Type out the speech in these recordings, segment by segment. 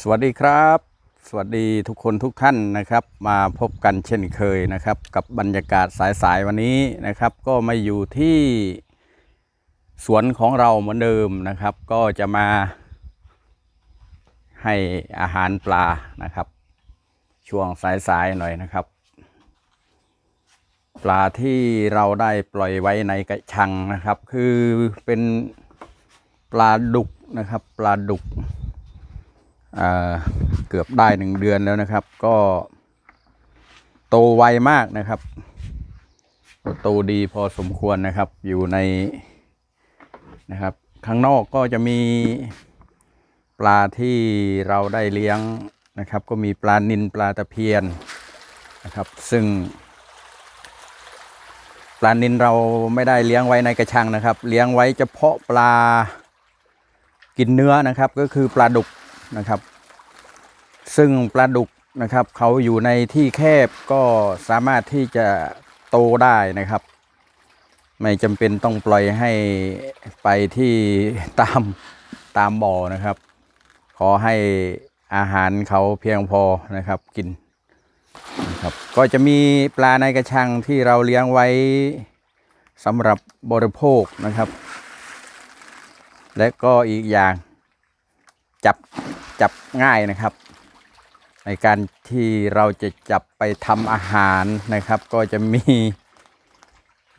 สวัสดีครับ สวัสดีทุกคนทุกท่านนะครับ มาพบกันเช่นเคยนะครับ กับบรรยากาศสายๆวันนี้นะครับ ก็มาอยู่ที่สวนของเราเหมือนเดิมนะครับ ก็จะมาให้อาหารปลานะครับ ช่วงสายๆหน่อยนะครับ ปลาที่เราได้ปล่อยไว้ในกระชังนะครับ คือเป็นปลาดุกนะครับ ปลาดุก เกือบได้หนึ่งเดือนแล้วนะครับ ก็โตไวมากนะครับ โตดีพอสมควรนะครับ อยู่ในนะครับ ข้างนอกก็จะมีปลาที่เราได้เลี้ยงนะครับ ก็มีปลานินปลาตะเพียนนะครับ ซึ่งปลานินเราไม่ได้เลี้ยงไว้ในกระชังนะครับ เลี้ยงไว้เฉพาะปลากินเนื้อนะครับ ก็คือปลาดุก นะครับ ซึ่งปลาดุกนะครับเขาอยู่ในที่แคบก็สามารถที่จะโตได้นะครับ ไม่จำเป็นต้องปล่อยให้ไปที่ตามตามบ่อนะครับ ขอให้อาหารเขาเพียงพอนะครับกินนะครับก็จะมีปลาในกระชังที่เราเลี้ยงไว้สำหรับบริโภคนะครับ และก็อีกอย่างจับ จับง่ายนะครับ ในการที่เราจะจับไปทำอาหารนะครับ ก็จะมี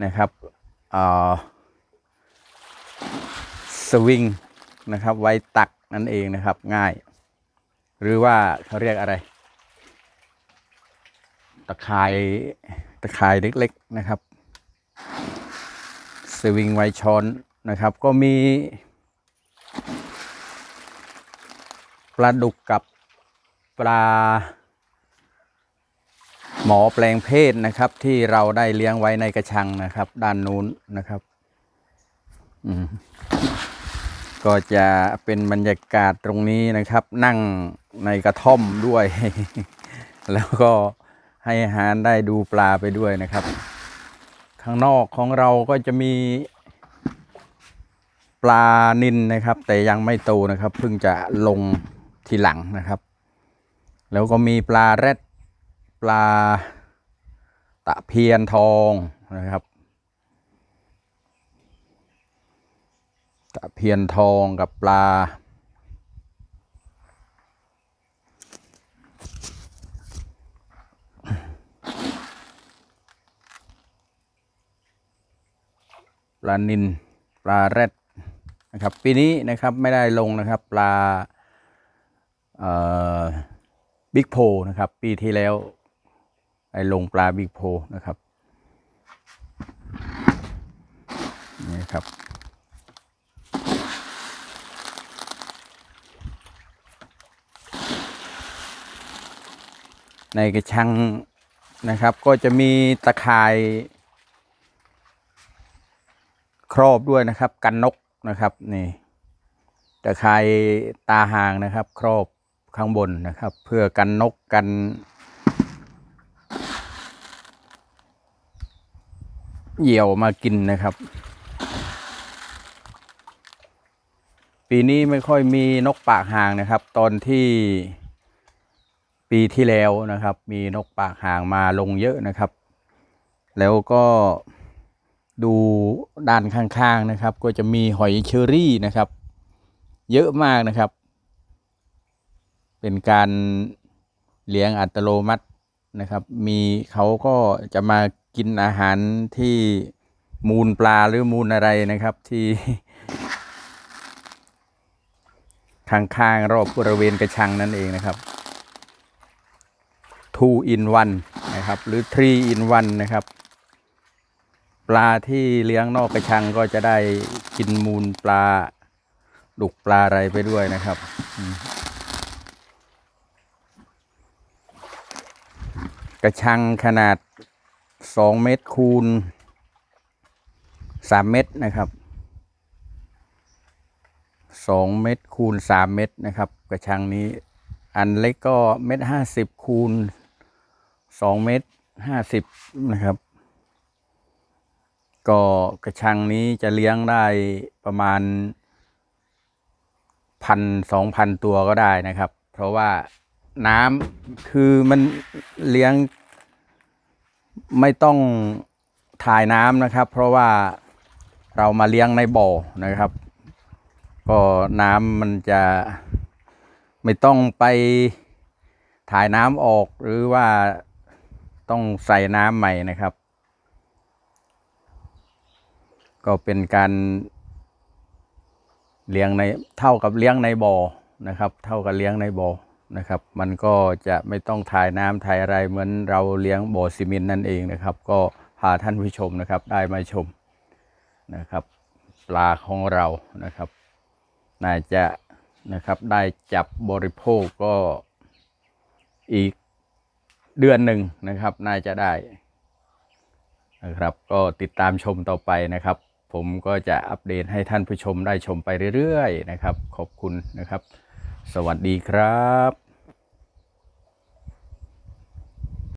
นะครับสวิงนะครับไว้ตักนั่นเองนะครับง่าย หรือว่าเขาเรียกอะไร ตะข่ายตะข่ายเล็กๆนะครับสวิงไว้ช้อนนะครับ ก็มี ปลาดุกกับปลา หมอแปลงเพศนะครับ ที่เราได้เลี้ยงไว้ในกระชังนะครับ ด้านนู้นนะครับอืมก็จะเป็นบรรยากาศตรงนี้นะครับ นั่งในกระท่อมด้วย แล้วก็ให้อาหารได้ดูปลาไปด้วยนะครับ ข้างนอกของเราก็จะมีปลานินนะครับ แต่ยังไม่โตนะครับ เพิ่งจะลง ทีหลังนะครับ แล้วก็มีปลาแรดปลาตะเพียนทองนะครับ ตะเพียนทองกับปลา ปลานินปลาแรดนะครับ ปีนี้นะครับไม่ได้ลงนะครับ ปลา บิ๊กโพนะครับ ปีที่แล้วได้ลงปลาบิ๊กโพนะครับนี่ครับในกระชังนะครับก็จะมีตะข่ายครอบด้วยนะครับ กันนกนะครับนี่ตะไคร่ตาหางนะครับ ครอบ ข้างบนนะครับ เพื่อกันนกกัน เหยี่ยวมากินนะครับ ปีนี้ไม่ค่อยมีนกปากหางนะครับ ตอนที่ปีที่แล้วนะครับ มีนกปากหางมาลงเยอะนะครับ แล้วก็ดูด้านข้างๆนะครับ ก็จะมีหอยเชอรี่นะครับ เยอะมากนะครับ เป็นการเลี้ยงอัตโนมัตินะครับ มีเขาก็จะมากินอาหารที่มูลปลาหรือมูลอะไรนะครับที่ข้างๆรอบบริเวณกระชังนั่นเองนะครับ two in one นะครับ หรือ three in one นะครับ ปลาที่เลี้ยงนอกกระชังก็จะได้กินมูลปลาดุกปลาอะไรไปด้วยนะครับอืม กระชังขนาดสองเมตรคูณสามเมตรนะครับสองเมตรคูณสามเมตรนะครับ กระชังนี้ อันเล็กก็เมตรห้าสิบคูณสองเมตรห้าสิบนะครับ ก็กระชังนี้จะเลี้ยงได้ประมาณพันสองพันตัวก็ได้นะครับ เพราะว่า น้ำคือมันเลี้ยง ไม่ต้องถ่ายน้ำนะครับ เพราะว่าเรามาเลี้ยงในบ่อนะครับ ก็น้ำมันจะไม่ต้องไปถ่ายน้ำออกหรือว่าต้องใส่น้ำใหม่นะครับ ก็เป็นการเลี้ยงในเท่ากับเลี้ยงในบ่อนะครับ เท่ากับเลี้ยงในบ่อ นะครับ มันก็จะไม่ต้องถ่ายน้ำถ่ายอะไรเหมือนเราเลี้ยงบ่อซีเมนต์นั่นเองนะครับ ก็พาท่านผู้ชมนะครับได้มาชมนะครับ ปลาของเรานะครับน่าจะนะครับได้จับบริโภคก็อีกเดือนหนึ่งนะครับ น่าจะได้นะครับก็ติดตามชมต่อไปนะครับ ผมก็จะอัปเดตให้ท่านผู้ชมได้ชมไปเรื่อยๆนะครับ ขอบคุณนะครับ สวัสดีครับ